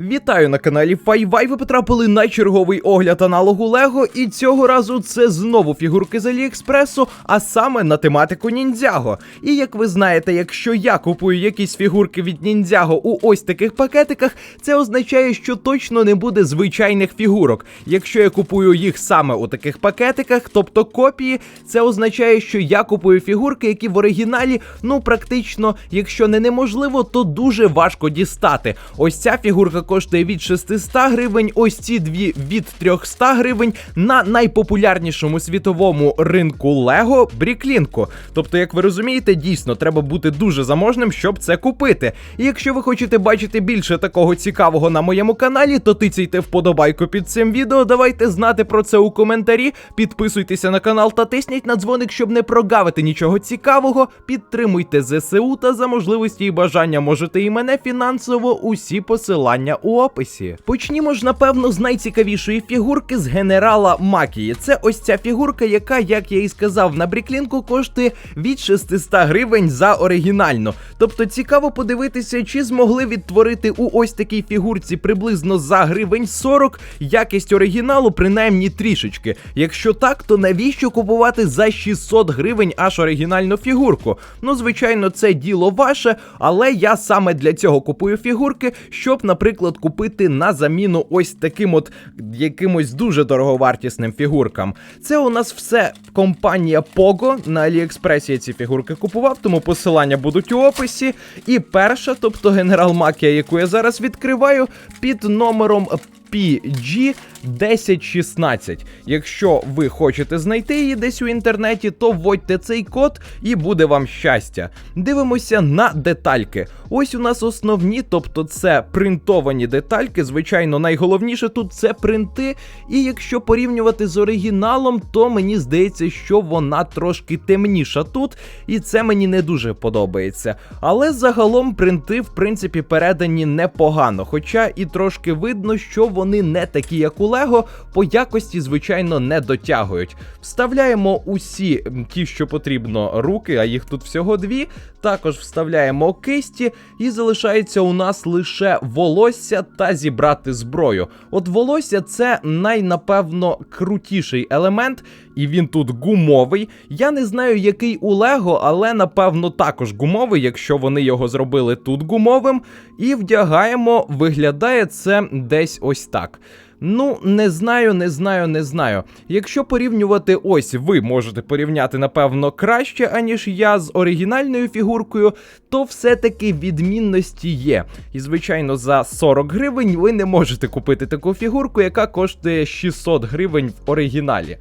Вітаю на каналі Файвай. Ви потрапили на черговий огляд аналогу Лего, і цього разу це знову фігурки з Аліекспресу, а саме на тематику ніндзяго. І як ви знаєте, якщо я купую якісь фігурки від ніндзяго у ось таких пакетиках, це означає, що точно не буде звичайних фігурок. Якщо я купую їх саме у таких пакетиках, тобто копії, це означає, що я купую фігурки, які в оригіналі, ну практично, якщо не неможливо, то дуже важко дістати. Ось ця фігурка коштує від 600 гривень, ось ці дві від 300 гривень на найпопулярнішому світовому ринку Лего Бріклінку. Тобто, як ви розумієте, дійсно треба бути дуже заможним, щоб це купити. І якщо ви хочете бачити більше такого цікавого на моєму каналі, то тицяйте вподобайку під цим відео. Давайте знати про це у коментарі. Підписуйтеся на канал та тисніть на дзвоник, щоб не прогавити нічого цікавого. Підтримуйте ЗСУ та за можливості і бажання можете і мене фінансово. Усі посилання у описі. Почнімо ж, напевно, з найцікавішої фігурки з генерала Макії. Це ось ця фігурка, яка, як я і сказав, на Бріклінку коштує від 600 гривень за оригінальну. Тобто цікаво подивитися, чи змогли відтворити у ось такій фігурці приблизно за гривень 40 якість оригіналу, принаймні трішечки. Якщо так, то навіщо купувати за 600 гривень аж оригінальну фігурку? Ну, звичайно, це діло ваше, але я саме для цього купую фігурки, щоб, наприклад, купити на заміну ось таким от якимось дуже дороговартісним фігуркам. Це у нас все компанія Pogo. На Аліекспресі я ці фігурки купував, тому посилання будуть у описі. І перша, тобто Генерал Макія, яку я зараз відкриваю, під номером PG 1016. Якщо ви хочете знайти її десь у інтернеті, то вводьте цей код і буде вам щастя. Дивимося на детальки. Ось у нас основні, тобто це принтовані детальки. Звичайно, найголовніше тут це принти. І якщо порівнювати з оригіналом, то мені здається, що вона трошки темніша тут, і це мені не дуже подобається. Але загалом принти, в принципі, передані непогано. Хоча і трошки видно, що вони не такі, як у Лего, по якості, звичайно, не дотягують. Вставляємо усі ті, що потрібно, руки, а їх тут всього дві. Також вставляємо кисті, і залишається у нас лише волосся та зібрати зброю. От волосся це найнапевно крутіший елемент, і він тут гумовий. Я не знаю, який у Лего, але напевно також гумовий, якщо вони його зробили тут гумовим. І вдягаємо, виглядає це десь ось так. Ну, не знаю, не знаю, не знаю. Якщо порівнювати ось, ви можете порівняти, напевно, краще, аніж я з оригінальною фігуркою, то все-таки відмінності є. І, звичайно, за 40 гривень ви не можете купити таку фігурку, яка коштує 600 гривень в оригіналі.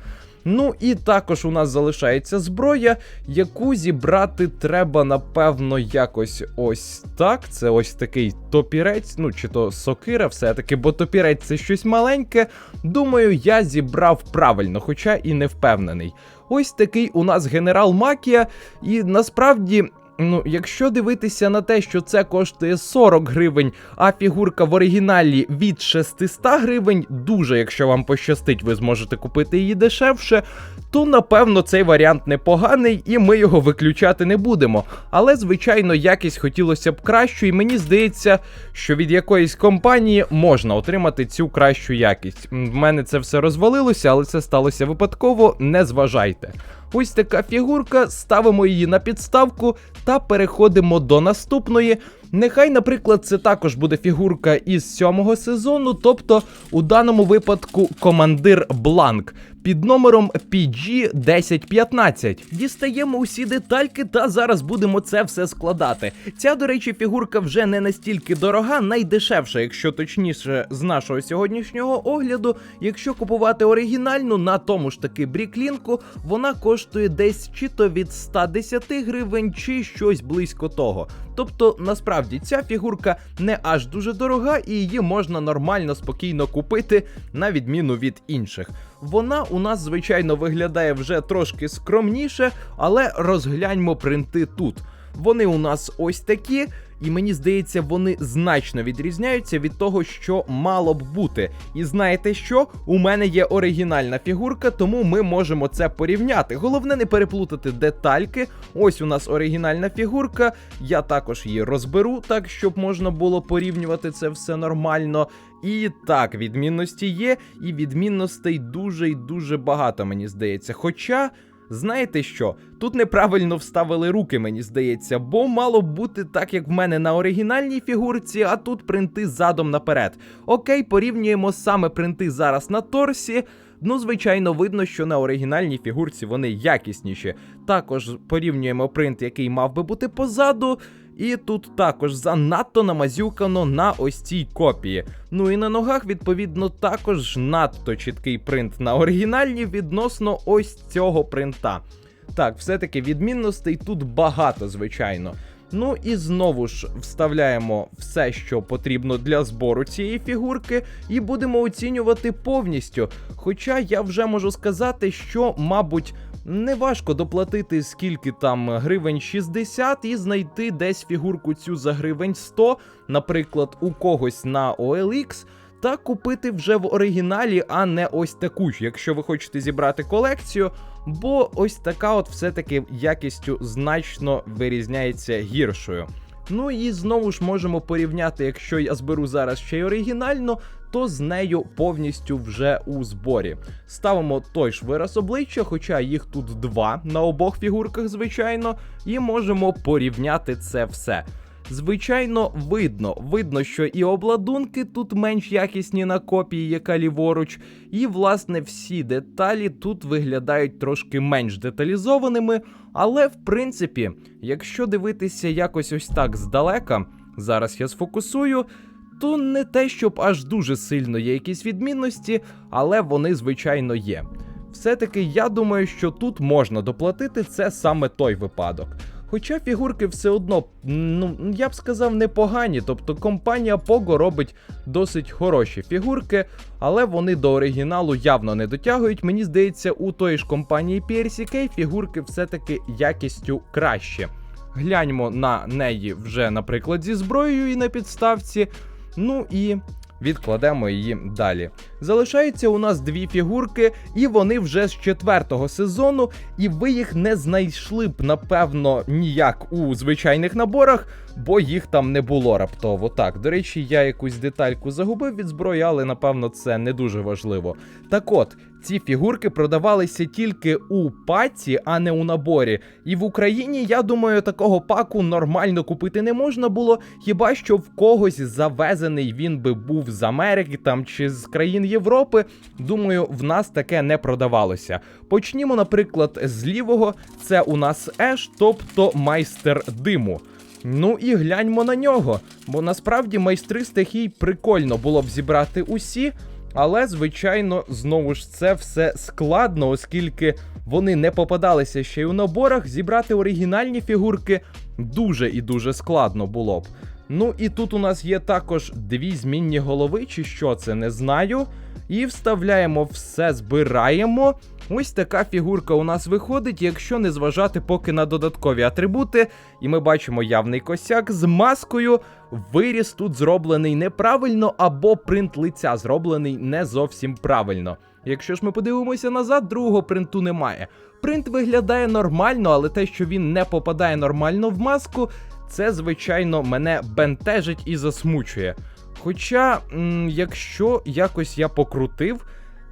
Ну і також у нас залишається зброя, яку зібрати треба, напевно, якось ось так. Це ось такий топірець, ну чи то сокира, все-таки, бо топірець це щось маленьке. Думаю, я зібрав правильно, хоча і не впевнений. Ось такий у нас генерал Макія, і насправді. Ну, якщо дивитися на те, що це коштує 40 гривень, а фігурка в оригіналі від 600 гривень, дуже, якщо вам пощастить, ви зможете купити її дешевше, то напевно цей варіант непоганий, і ми його виключати не будемо. Але, звичайно, якість хотілося б кращу, і мені здається, що від якоїсь компанії можна отримати цю кращу якість. В мене це все розвалилося, але це сталося випадково, не зважайте. Ось така фігурка, ставимо її на підставку та переходимо до наступної. Нехай, наприклад, це також буде фігурка із сьомого сезону, тобто у даному випадку командир Бланк під номером PG 1015. Дістаємо усі детальки та зараз будемо це все складати. Ця, до речі, фігурка вже не настільки дорога, найдешевша, якщо точніше, з нашого сьогоднішнього огляду. Якщо купувати оригінальну на тому ж таки бріклінку, вона коштує десь чи то від 110 гривень, чи щось близько того. Тобто, насправді ця фігурка не аж дуже дорога, і її можна нормально спокійно купити, на відміну від інших. Вона у нас, звичайно, виглядає вже трошки скромніше, але розгляньмо принти тут. Вони у нас ось такі, і мені здається, вони значно відрізняються від того, що мало б бути. І знаєте що? У мене є оригінальна фігурка, тому ми можемо це порівняти. Головне не переплутати детальки. Ось у нас оригінальна фігурка. Я також її розберу, так щоб можна було порівнювати це все нормально. І так, відмінності є, і відмінностей дуже і дуже багато, мені здається. Хоча. Знаєте що? Тут неправильно вставили руки, мені здається, бо мало б бути так, як в мене на оригінальній фігурці, а тут принти задом наперед. Окей, порівнюємо саме принти зараз на торсі. Ну, звичайно, видно, що на оригінальній фігурці вони якісніші. Також порівнюємо принт, який мав би бути позаду. І тут також занадто намазюкано на ось цій копії. Ну і на ногах, відповідно, також надто чіткий принт на оригінальній відносно ось цього принта. Так, все-таки відмінностей тут багато, звичайно. Ну і знову ж вставляємо все, що потрібно для збору цієї фігурки, і будемо оцінювати повністю. Хоча я вже можу сказати, що, мабуть, неважко доплатити скільки там гривень 60 і знайти десь фігурку цю за гривень 100, наприклад, у когось на OLX. Та купити вже в оригіналі, а не ось таку ж, якщо ви хочете зібрати колекцію, бо ось така от все-таки якістю значно вирізняється гіршою. Ну і знову ж можемо порівняти, якщо я зберу зараз ще й оригінально, то з нею повністю вже у зборі. Ставимо той ж вираз обличчя, хоча їх тут два на обох фігурках, звичайно, і можемо порівняти це все. Звичайно, видно, видно, що і обладунки тут менш якісні на копії, яка ліворуч, і власне всі деталі тут виглядають трошки менш деталізованими. Але в принципі, якщо дивитися якось ось так здалека, зараз я сфокусую. То не те, щоб аж дуже сильно є якісь відмінності, але вони, звичайно, є. Все-таки я думаю, що тут можна доплатити це саме той випадок. Хоча фігурки все одно, ну я б сказав, непогані. Тобто компанія Pogo робить досить хороші фігурки, але вони до оригіналу явно не дотягують. Мені здається, у тої ж компанії PRCK фігурки все-таки якістю краще. Гляньмо на неї вже, наприклад, зі зброєю і на підставці. Ну і відкладемо її далі. Залишається у нас дві фігурки, і вони вже з четвертого сезону, і ви їх не знайшли б, напевно, ніяк у звичайних наборах, бо їх там не було раптово. Так, до речі, я якусь детальку загубив від зброї, але напевно це не дуже важливо. Так от. Ці фігурки продавалися тільки у паці, а не у наборі. І в Україні, я думаю, такого паку нормально купити не можна було, хіба що в когось завезений він би був з Америки там чи з країн Європи. Думаю, в нас таке не продавалося. Почнімо, наприклад, з лівого. Це у нас Еш, тобто майстер диму. Ну і гляньмо на нього, бо насправді майстри стихій прикольно було б зібрати усі. Але, звичайно, знову ж це все складно, оскільки вони не попадалися ще й у наборах. Зібрати оригінальні фігурки дуже і дуже складно було б. Ну і тут у нас є також дві змінні голови, чи що це, не знаю. І вставляємо все, збираємо. Ось така фігурка у нас виходить, якщо не зважати поки на додаткові атрибути. І ми бачимо явний косяк з маскою. Виріс тут зроблений неправильно, або принт лиця зроблений не зовсім правильно. Якщо ж ми подивимося назад, другого принту немає. Принт виглядає нормально, але те, що він не попадає нормально в маску, це, звичайно, мене бентежить і засмучує. Хоча, якщо якось я покрутив,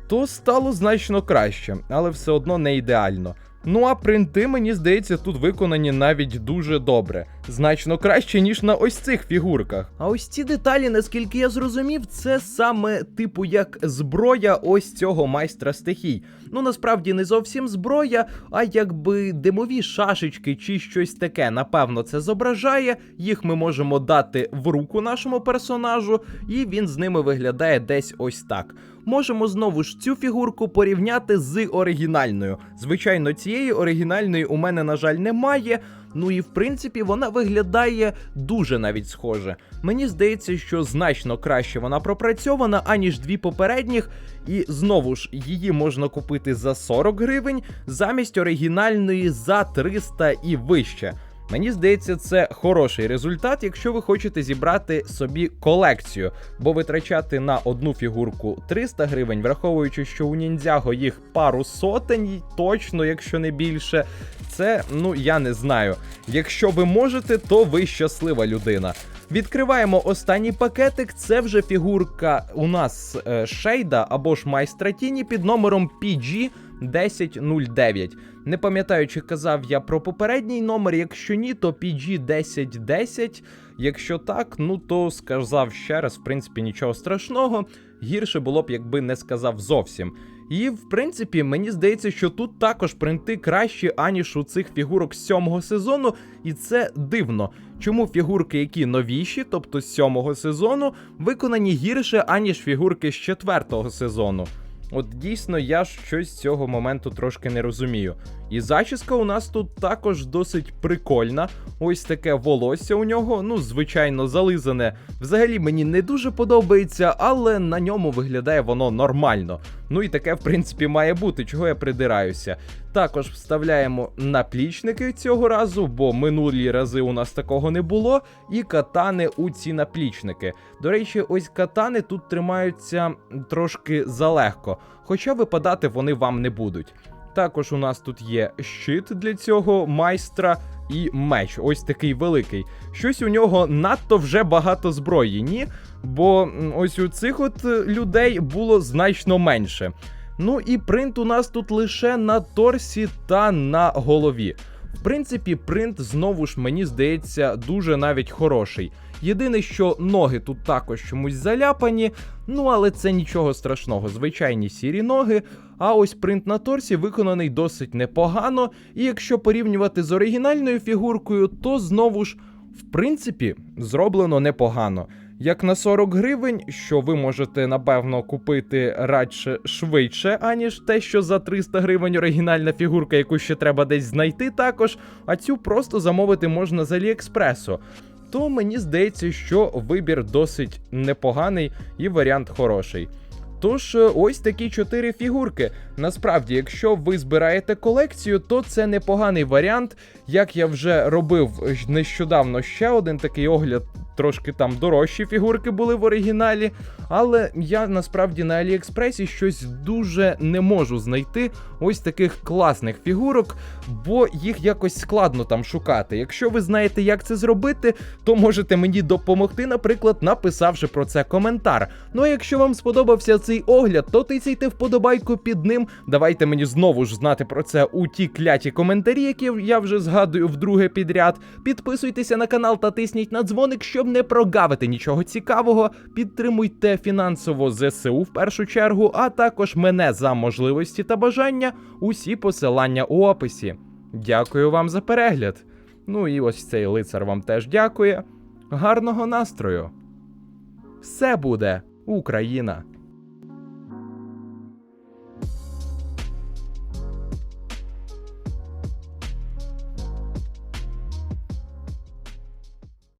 то стало значно краще, але все одно не ідеально. Ну а принти, мені здається, тут виконані навіть дуже добре, значно краще, ніж на ось цих фігурках. А ось ці деталі, наскільки я зрозумів, це саме типу як зброя ось цього майстра стихій. Ну насправді не зовсім зброя, а якби димові шашечки чи щось таке. Напевно, це зображає. Їх ми можемо дати в руку нашому персонажу, і він з ними виглядає десь ось так. Можемо знову ж цю фігурку порівняти з оригінальною. Звичайно, цієї оригінальної у мене, на жаль, немає. Ну і в принципі вона виглядає дуже навіть схоже. Мені здається, що значно краще вона пропрацьована, аніж дві попередніх, і знову ж її можна купити за 40 гривень замість оригінальної за 300 і вище. Мені здається, це хороший результат, якщо ви хочете зібрати собі колекцію, бо витрачати на одну фігурку 300 гривень, враховуючи, що у ніндзяго їх пару сотень, точно, якщо не більше. Це ну я не знаю. Якщо ви можете, то ви щаслива людина. Відкриваємо останній пакетик. Це вже фігурка у нас е, Шейда або ж майстра Тіні під номером PG 1009. Не пам'ятаю, чи казав я про попередній номер. Якщо ні, то PG 1010. Якщо так, ну то сказав ще раз, в принципі, нічого страшного. Гірше було б, якби не сказав зовсім. І в принципі, мені здається, що тут також принти кращі, аніж у цих фігурок сьомого сезону, і це дивно. Чому фігурки, які новіші, тобто сьомого сезону, виконані гірше, аніж фігурки з четвертого сезону. От дійсно я щось з цього моменту трошки не розумію. І зачіска у нас тут також досить прикольна. Ось таке волосся у нього, ну, звичайно, зализане. Взагалі мені не дуже подобається, але на ньому виглядає воно нормально. Ну і таке, в принципі, має бути, чого я придираюся. Також вставляємо наплічники цього разу, бо минулі рази у нас такого не було. І катани у ці наплічники. До речі, ось катани тут тримаються трошки залегко, хоча випадати вони вам не будуть. Також у нас тут є щит для цього майстра і меч, ось такий великий. Щось у нього надто вже багато зброї, ні? Бо ось у цих от е, людей було значно менше. Ну і принт у нас тут лише на торсі та на голові. В принципі, принт знову ж мені здається дуже навіть хороший. Єдине, що ноги тут також чомусь заляпані, ну але це нічого страшного, звичайні сірі ноги. А ось принт на торсі виконаний досить непогано, і якщо порівнювати з оригінальною фігуркою, то знову ж, в принципі, зроблено непогано. Як на 40 гривень, що ви можете напевно купити радше швидше, аніж те, що за 300 гривень оригінальна фігурка, яку ще треба десь знайти також, а цю просто замовити можна з Аліекспресу. То мені здається, що вибір досить непоганий і варіант хороший. Тож, е, ось такі чотири фігурки. Насправді, якщо ви збираєте колекцію, то це непоганий варіант. Як я вже робив е, нещодавно ще один такий огляд, трошки там дорожчі фігурки були в оригіналі. Але я насправді на Аліекспресі щось дуже не можу знайти ось таких класних фігурок, бо їх якось складно там шукати. Якщо ви знаєте, як це зробити, то можете мені допомогти, наприклад, написавши про це коментар. Ну а якщо вам сподобався цей огляд, то тицяйте вподобайку під ним. Давайте мені знову ж знати про це у ті кляті коментарі, які я вже згадую вдруге підряд. Підписуйтеся на канал та тисніть на дзвоник, щоб не прогавити нічого цікавого. Підтримуйте фінансово ЗСУ в першу чергу, а також мене за можливості та бажання. Усі посилання у описі. Дякую вам за перегляд. Ну і ось цей лицар вам теж дякує. Гарного настрою! Все буде Україна!